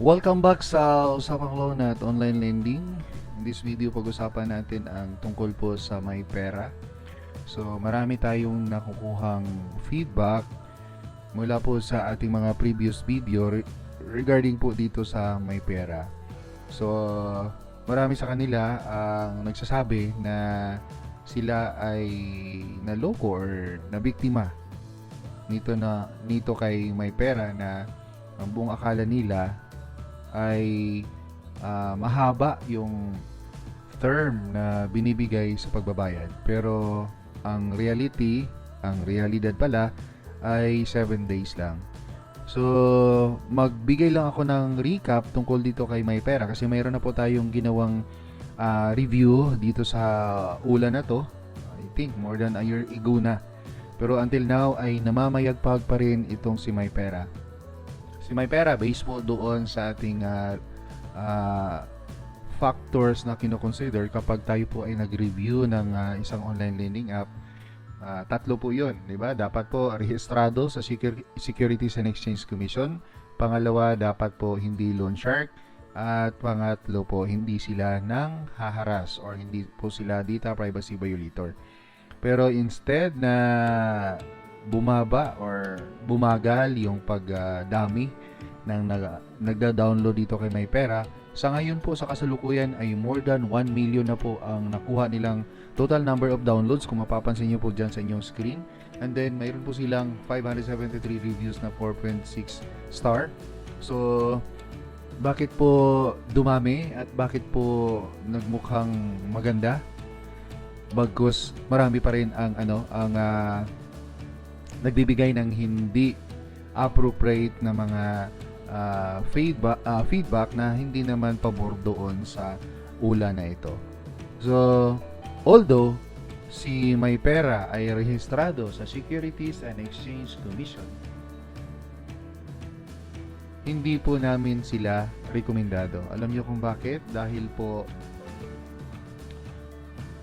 Welcome back sa Usapang Loan at Online Lending. In this video, pag-usapan natin ang tungkol po sa may pera. So, marami tayong nakukuhang feedback mula po sa ating mga previous video re- regarding po dito sa may pera. So, marami sa kanila ang nagsasabi na sila ay naloko or nabiktima nito na nito kay may pera na ang buong akala nila ay ah, mahaba yung term na binibigay sa pagbabayad. Pero ang reality, ang realidad pala ay 7 days lang. So, magbigay lang ako ng recap tungkol dito kay May Pera kasi mayroon na po tayong ginawang ah, review dito sa ulan na to. I think more than a year ago na. Pero until now ay namamayagpag pa rin itong si May Pera. Si May Pera based po doon sa ating ah, ah, factors na kinoconsider kapag tayo po ay nag-review ng ah, isang online lending app. Ah, tatlo po 'yon, 'di ba? Dapat po rehistrado sa Secur- Securities and Exchange Commission. Pangalawa, dapat po hindi loan shark. At pangatlo po, hindi sila nang haharas or hindi po sila data privacy violator. Pero instead na bumaba or bumagal yung pagdami ng nag- nagda-download dito kay May Pera, sa ngayon po sa kasalukuyan ay more than 1 million na po ang nakuha nilang total number of downloads kung mapapansin niyo po dyan sa inyong screen. And then mayroon po silang 573 reviews na 4.6 star. So bakit po dumami at bakit po nagmukhang maganda? Bagkus marami pa rin ang ano ang ah, nagbibigay ng hindi appropriate na mga ah, feedback ah, feedback na hindi naman pabor doon sa ula na ito. So, although si May Pera ay rehistrado sa Securities and Exchange Commission, hindi po namin sila rekomendado. Alam niyo kung bakit? Dahil po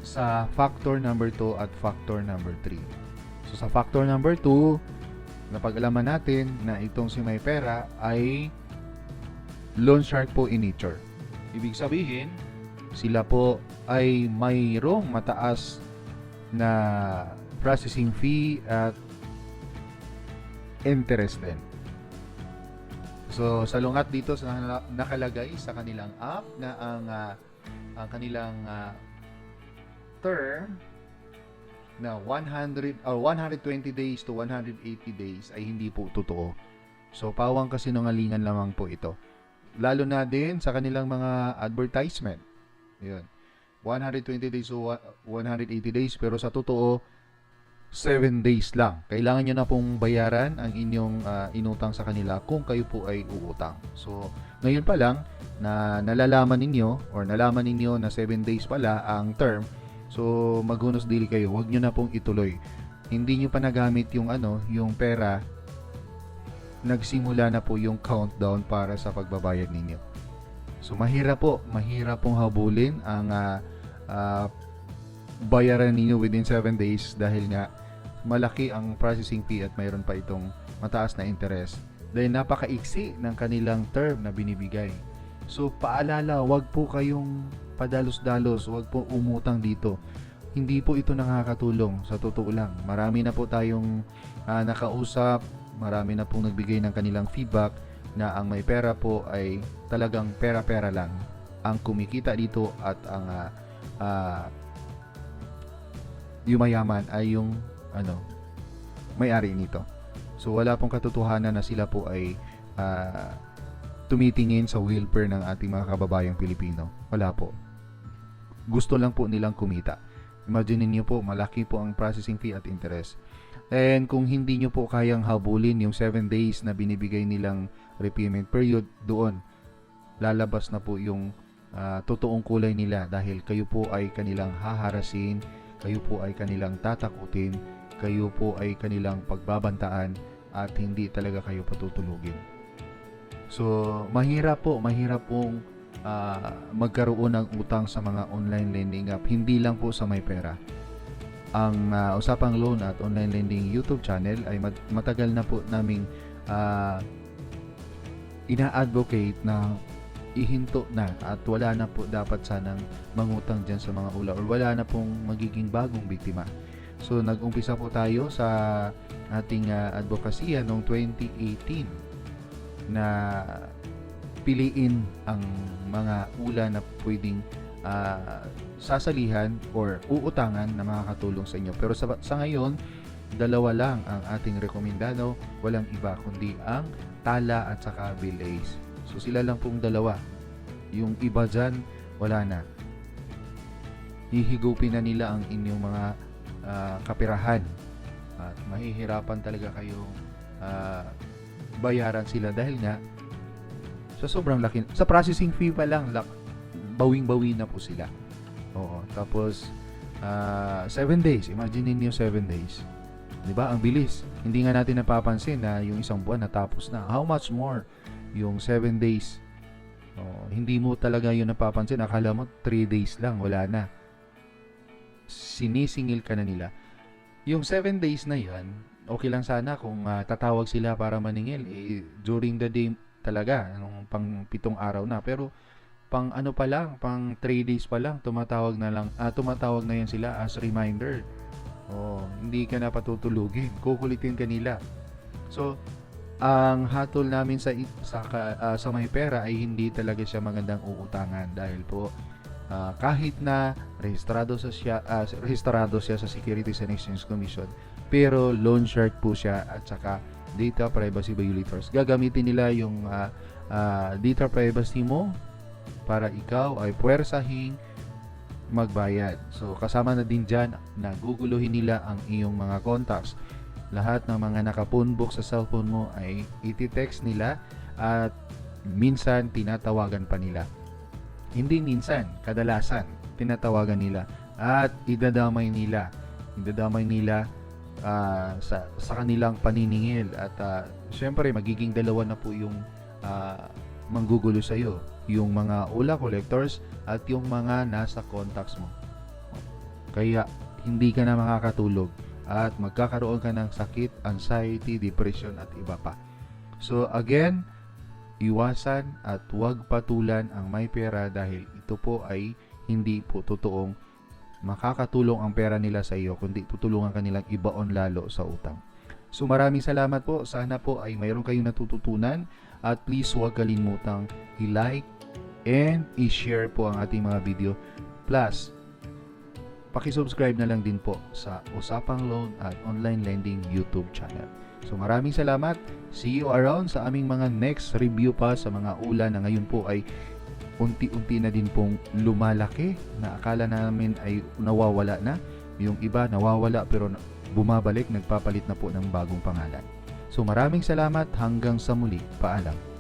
sa factor number 2 at factor number 3. So sa factor number 2, napag-alaman natin na itong si May Pera ay loan shark po in nature. Ibig sabihin, sila po ay mayroong mataas na processing fee at interest din. So, salungat dito sa nakalagay sa kanilang app na ang ah, ang kanilang ah, term na 100 or 120 days to 180 days ay hindi po totoo. So, pawang kasinungalingan lamang po ito. Lalo na din sa kanilang mga advertisement. Yun. 120 days to wa- 180 days pero sa totoo 7 days lang. Kailangan nyo na pong bayaran ang inyong ah, inutang sa kanila kung kayo po ay uutang. So, ngayon pa lang na nalalaman ninyo or nalaman ninyo na 7 days pala ang term, so maghunos dili kayo. Huwag nyo na pong ituloy. Hindi nyo pa nagamit yung ano, yung pera nagsimula na po yung countdown para sa pagbabayad ninyo. So mahirap po, mahirap pong habulin ang ah, ah, bayaran ninyo within 7 days dahil nga malaki ang processing fee at mayroon pa itong mataas na interest. Dahil napakaiksi ng kanilang term na binibigay. So paalala, wag po kayong padalos-dalos, wag po umutang dito. Hindi po ito nakakatulong sa totoo lang. Marami na po tayong ah, nakausap, marami na pong nagbigay ng kanilang feedback na ang may pera po ay talagang pera-pera lang ang kumikita dito at ang ah, ah, yumayaman ay yung ano may-ari nito. So wala pong katotohanan na sila po ay ah, tumitingin sa welfare ng ating mga kababayang Pilipino. Wala po. Gusto lang po nilang kumita. Imagine niyo po, malaki po ang processing fee at interest. And kung hindi nyo po kayang habulin yung 7 days na binibigay nilang repayment period, doon lalabas na po yung ah, totoong kulay nila dahil kayo po ay kanilang haharasin, kayo po ay kanilang tatakutin, kayo po ay kanilang pagbabantaan at hindi talaga kayo patutulugin. So, mahirap po, mahirap pong ah, magkaroon ng utang sa mga online lending app. Hindi lang po sa may pera. Ang ah, Usapang Loan at Online Lending YouTube channel ay mat- matagal na po naming ah, ina-advocate na ihinto na at wala na po dapat sanang mangutang dyan sa mga ula or wala na pong magiging bagong biktima. So nag-umpisa po tayo sa ating uh, advokasya noong 2018 na piliin ang mga ula na pwedeng ah, sasalihan or uutangan na makakatulong sa inyo. Pero sa, sa ngayon, dalawa lang ang ating rekomendado, walang iba kundi ang tala at saka bill Ace. So sila lang pong dalawa. Yung iba dyan, wala na. Hihigupin na nila ang inyong mga ah, kapirahan at mahihirapan talaga kayong ah, bayaran sila dahil nga sa sobrang laki. Sa processing fee pa lang lak, bawing-bawi na po sila. Oo tapos 7 days. Imagine niyo 7 days. Di ba? Ang bilis. Hindi nga natin napapansin na yung isang buwan natapos na. How much more yung 7 days? Oo, hindi mo talaga yun napapansin. Akala mo 3 days lang wala na. Sinisingil ka na nila. Yung 7 days na yan okay lang sana kung ah, tatawag sila para maningil. Eh, during the day talaga nung pang pitong araw na. Pero pang ano pa lang pang 3 days pa lang tumatawag na lang ah, tumatawag na yan sila as reminder. Oh hindi ka na patutulugin. Kukulitin ka nila. So ang hatol namin sa sa ah, sa may pera ay hindi talaga siya magandang uutangan dahil po ah, kahit na rehistrado sa siya ah, rehistrado siya sa Securities and Exchange Commission pero loan shark po siya at saka data privacy violators. Gagamitin nila yung ah, ah, data privacy mo para ikaw ay puwersahing magbayad. So kasama na din dyan na guguluhin nila ang iyong mga contacts. Lahat ng mga nakapunbook sa cellphone mo ay iti-text nila at minsan tinatawagan pa nila. Hindi minsan, kadalasan tinatawagan nila at idadamay nila. Idadamay nila ah, sa sa kanilang paniningil at ah, syempre magiging dalawa na po yung ah, manggugulo sa iyo yung mga ula collectors at yung mga nasa contacts mo. Kaya hindi ka na makakatulog at magkakaroon ka ng sakit, anxiety, depression at iba pa. So again iwasan at huwag patulan ang may pera dahil ito po ay hindi po totoong makakatulong ang pera nila sa iyo kundi tutulungan ka nilang ibaon lalo sa utang. So maraming salamat po. Sana po ay mayroon kayong natututunan at please huwag kalimutang i-like and i-share po ang ating mga video. Plus, pakisubscribe na lang din po sa Usapang Loan at Online Lending YouTube channel. So maraming salamat. See you around sa aming mga next review pa sa mga ulan na ngayon po ay unti-unti na din pong lumalaki na akala namin ay nawawala na. Yung iba nawawala pero bumabalik, nagpapalit na po ng bagong pangalan. So maraming salamat hanggang sa muli. Paalam.